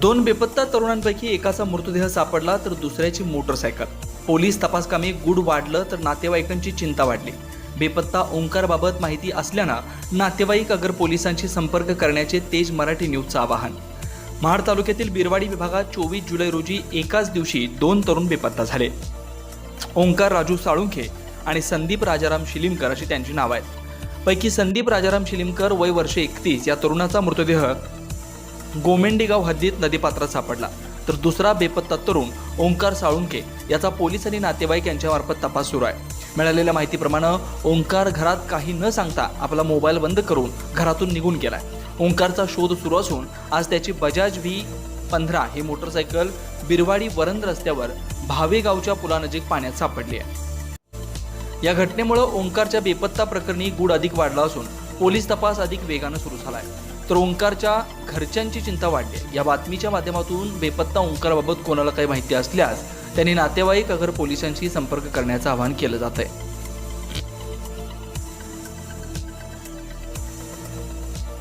दोन बेपत्ता तरुणांपैकी एकाचा मृतदेह सापडला तर दुसऱ्याची मोटरसायकल. पोलीस तपासकामी गुड वाढलं तर नातेवाईकांची चिंता वाढली. बेपत्ता ओंकारबाबत माहिती असल्यानं नातेवाईक अगर पोलिसांशी संपर्क करण्याचे तेज मराठी न्यूजचं आवाहन. महाड तालुक्यातील बिरवाडी विभागात चोवीस जुलै रोजी एकाच दिवशी दोन तरुण बेपत्ता झाले. ओंकार राजू साळुंखे आणि संदीप राजाराम शिलिमकर अशी त्यांची नावं आहेत. पैकी संदीप राजाराम शिलिमकर वय वर्ष एकतीस या तरुणाचा मृतदेह गोमेंडीगाव हद्दीत नदीपात्रात सापडला. तर दुसरा बेपत्ता तरुण ओंकार साळुंके याचा पोलीस आणि नातेवाईक यांच्यामार्फत तपास सुरू आहे. मिळालेल्या माहितीप्रमाणे ओंकार घरात काही न सांगता आपला मोबाईल बंद करून घरातून निघून गेलाय. ओंकारचा शोध सुरू असून आज त्याची बजाज व्ही पंधरा ही मोटरसायकल बिरवाडी वरंद रस्त्यावर भावेगावच्या पुलानजीक पाण्यात सापडली आहे. या घटनेमुळे ओंकारच्या बेपत्ता प्रकरणी गुड अधिक वाढला असून पोलीस तपास अधिक वेगानं सुरू झाला आहे तर ओंकारच्या घरच्यांची चिंता वाढली आहे. या बातमीच्या माध्यमातून बेपत्ता ओंकारबाबत कोणाला काही माहिती असल्यास त्यांनी नातेवाईक अगर पोलिसांशी संपर्क करण्याचं आवाहन केलं जात आहे